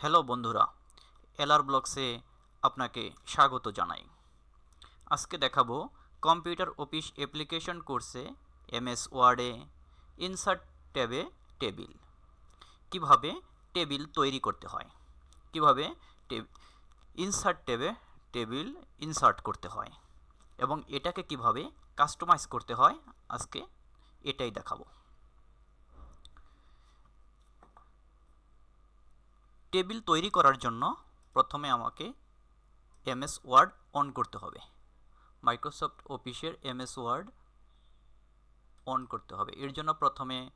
Hello বন্ধুরা, LR ব্লগসে আপনাকে স্বাগত জানাই। আজকে দেখাবো কম্পিউটার অফিস অ্যাপ্লিকেশন কোর্সে এমএস ওয়ার্ডে ইনসার্ট ট্যাবে টেবিল। কীভাবে টেবিল তৈরি করতে হয়? কীভাবে ইনসার্ট ট্যাবে টেবিল ইনসার্ট করতে হয়? এবং এটাকে কীভাবে কাস্টমাইজ করতে হয়? আজকে এটাই দেখাবো। টেবিল তৈরি করার জন্য প্রথমে আমাকে এমএস ওয়ার্ড অন করতে হবে। মাইক্রোসফট অফিসের এমএস ওয়ার্ড অন করতে হবে। এর জন্য প্রথমে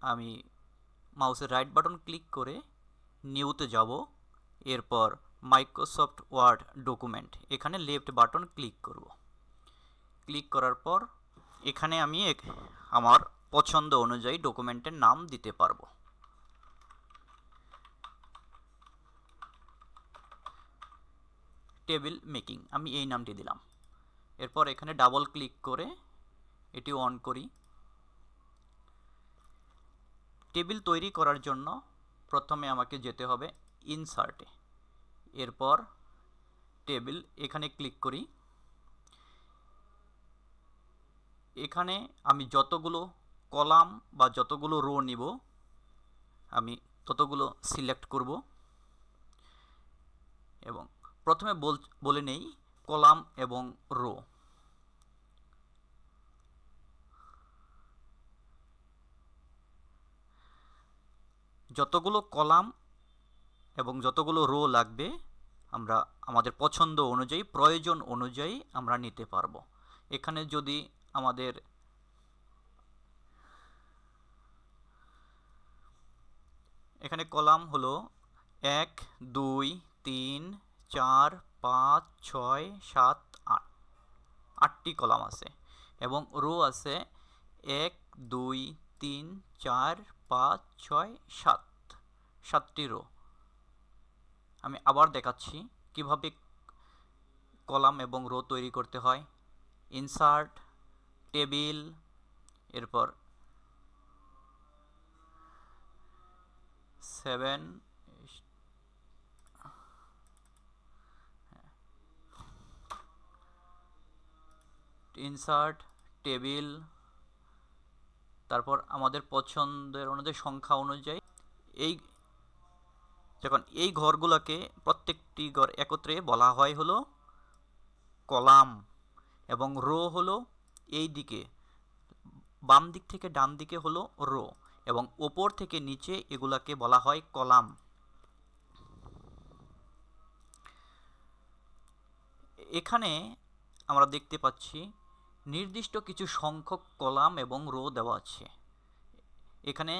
আমি মাউসের রাইট বাটন ক্লিক করে নিউতে যাব। এরপর মাইক্রোসফট ওয়ার্ড ডকুমেন্ট, এখানে লেফট বাটন ক্লিক করব। ক্লিক করার পর এখানে আমি এক- আমার পছন্দ অনুযায়ী ডকুমেন্টের নাম দিতে পারব। টেবিল মেকিং আমি এই নামটি দিলাম। এরপর এখানে ডাবল ক্লিক করে এটি অন করি। টেবিল তৈরি করার জন্য প্রথমে আমাকে যেতে হবে ইনসার্টে এরপর টেবিল এখানে ক্লিক করি। এখানে আমি যতগুলো কলাম বা যতগুলো রো নিব, আমি ততগুলো সিলেক্ট করব। এবং প্রথমে বল নেই, কলাম এবং রো। যতগুলো কলাম এবং যতগুলো রো লাগবে, আমরা, আমাদের পছন্দ অনুযায়ী, প্রয়োজন অনুযায়ী আমরা নিতে পারব। এখানে যদি আমাদের এখানে কলাম হলো এক, দুই, তিন চার, পাঁচ, ছয়, সাত, আট। আটটি কলাম আছে এবং রো আছে এক, দুই, তিন, চার, পাঁচ, ছয়, সাত। সাতটি রো। আমি আবার দেখাচ্ছি কীভাবে কলাম এবং রো তৈরি করতে হয়। ইনসার্ট, টেবিল, এরপর সেভেন ইনসার্ট টেবিল তারপর আমাদের পছন্দের অনুযায়ী সংখ্যা অনুযায়ী এই যখন এই ঘরগুলোকে প্রত্যেকটি ঘর একত্রে বলা হয় হলো কলাম এবং রো হলো এই দিকে, বাম দিক থেকে ডান দিকে হলো রো এবং ওপর থেকে নিচে এগুলাকে বলা হয় কলাম। এখানে আমরা দেখতে পাচ্ছি নির্দিষ্ট কিছু সংখ্যক কলাম এবং রো দেওয়া আছে। এখানে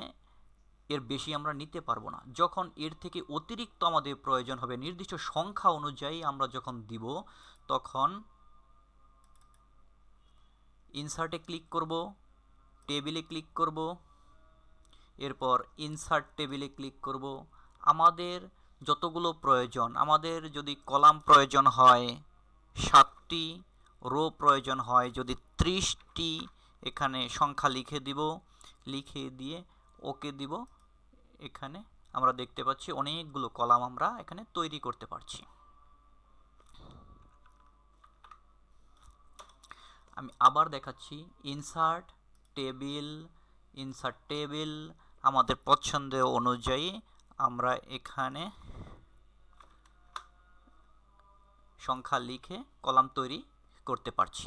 এর বেশি আমরা নিতে পারব না। যখন এর থেকে অতিরিক্ত আমাদের প্রয়োজন হবে, নির্দিষ্ট সংখ্যা অনুযায়ী আমরা যখন দিব, তখন ইনসার্টে ক্লিক করব টেবিলে ক্লিক করব, এরপর ইনসার্ট টেবিলে ক্লিক করব। আমাদের যতগুলো প্রয়োজন, আমাদের যদি কলাম প্রয়োজন হয় সাতটি রো প্রয়োজন হয় যদি ত্রিশটি এখানে সংখ্যা লিখে দিব, লিখে দিয়ে ওকে দিব। এখানে আমরা দেখতে পাচ্ছি অনেকগুলো কলাম আমরা এখানে তৈরি করতে পারছি। আমি আবার দেখাচ্ছি ইনসার্ট টেবিল ইনসার্ট টেবিল আমাদের পছন্দ অনুযায়ী আমরা এখানে সংখ্যা লিখে কলাম তৈরি করতে পারছি।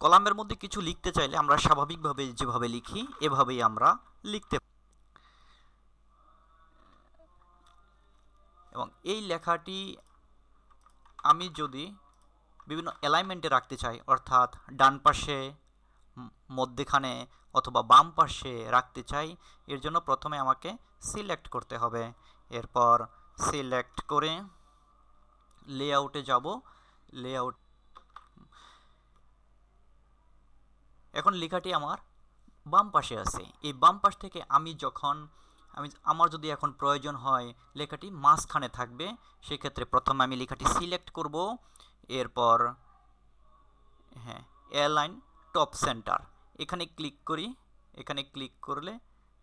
কলামের মধ্যে কিছু লিখতে চাইলে আমরা স্বাভাবিকভাবে যেভাবে লিখি, এভাবেই আমরা লিখতে এবং এই লেখাটি আমি যদি বিভিন্ন অ্যালাইনমেন্টে রাখতে চাই, অর্থাৎ ডান পাশে মধ্যেখানে অথবা বাম পাশে রাখতে চাই, এর জন্য প্রথমে আমাকে সিলেক্ট করতে হবে। এরপর সিলেক্ট করে লেআউটে যাব। লেআউট এখন লেখাটি আমার বাম পাশে আছে। এই বাম পাশ থেকে আমি যখন আমি আমার যদি এখন প্রয়োজন হয় লেখাটি মাঝখানে থাকবে, সেক্ষেত্রে প্রথমে আমি লেখাটি সিলেক্ট করব। এরপর হ্যাঁ এয়ারলাইন টপ সেন্টার এখানে ক্লিক করি। এখানে ক্লিক করলে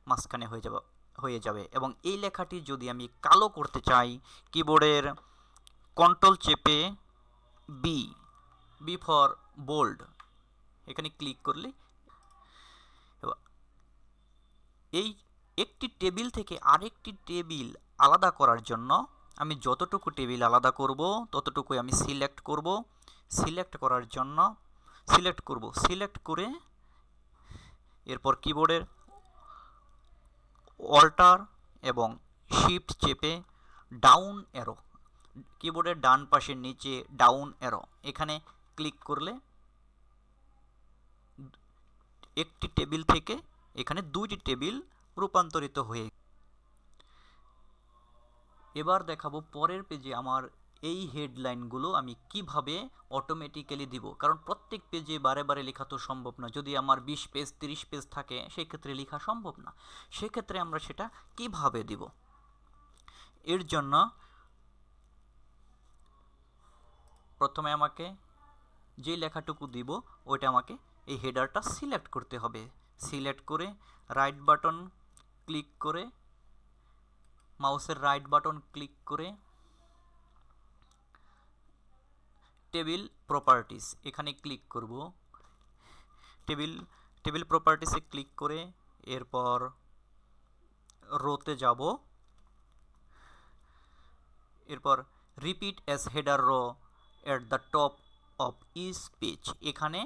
মাঝখানে হয়ে যাবে হয়ে যাবে। এবং এই লেখাটি যদি আমি কালো করতে চাই কিবোর্ডের কন্ট্রোল চেপে বি বি ফর বোল্ড এখানে ক্লিক করলে। এই একটি টেবিল থেকে আরেকটি টেবিল আলাদা করার জন্য আমি যতটুকু টেবিল আলাদা করব, ততটুকুই আমি সিলেক্ট করব। সিলেক্ট করার জন্য সিলেক্ট করব। সিলেক্ট করে এরপর কিবোর্ডের অল্টার এবং শিফট চেপে ডাউন অ্যারো কিবোর্ডের ডান পাশের নিচে ডাউন অ্যারো এখানে ক্লিক করলে একটি টেবিল থেকে এখানে দুইটি টেবিল রূপান্তরিত হয়ে এবার দেখাবো পরের পেজে আমার এই হেডলাইনগুলো আমি কীভাবে অটোমেটিক্যালি দিব। কারণ প্রত্যেক পেজে বারে বারে লেখা তো সম্ভব না। যদি আমার বিশ পেজ তিরিশ পেজ থাকে, সেক্ষেত্রে লেখা সম্ভব না। সেক্ষেত্রে আমরা সেটা কীভাবে দিব? এর জন্য প্রথমে আমাকে যে লেখাটুকু দিব, ওইটা আমাকে এই হেডারটা সিলেক্ট করতে হবে। সিলেক্ট করে রাইট বাটন ক্লিক করে মাউসের রাইট বাটন ক্লিক করে টেবিল প্রপার্টিস এখানে ক্লিক করব। টেবিল টেবিল প্রপার্টিসে ক্লিক করে এরপর রোতে যাব। এরপর repeat as header row at the top of each page এখানে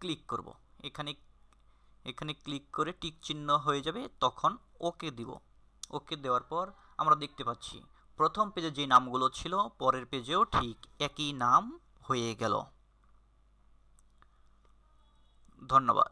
ক্লিক করব। এখানে এখানে ক্লিক করে টিক চিহ্ন হয়ে যাবে, তখন ওকে দিব। ওকে দেওয়ার পর আমরা দেখতে পাচ্ছি, প্রথম পেজে যে নামগুলো ছিল, পরের পেজেও ঠিক একই নাম হয়ে গেল। ধন্যবাদ।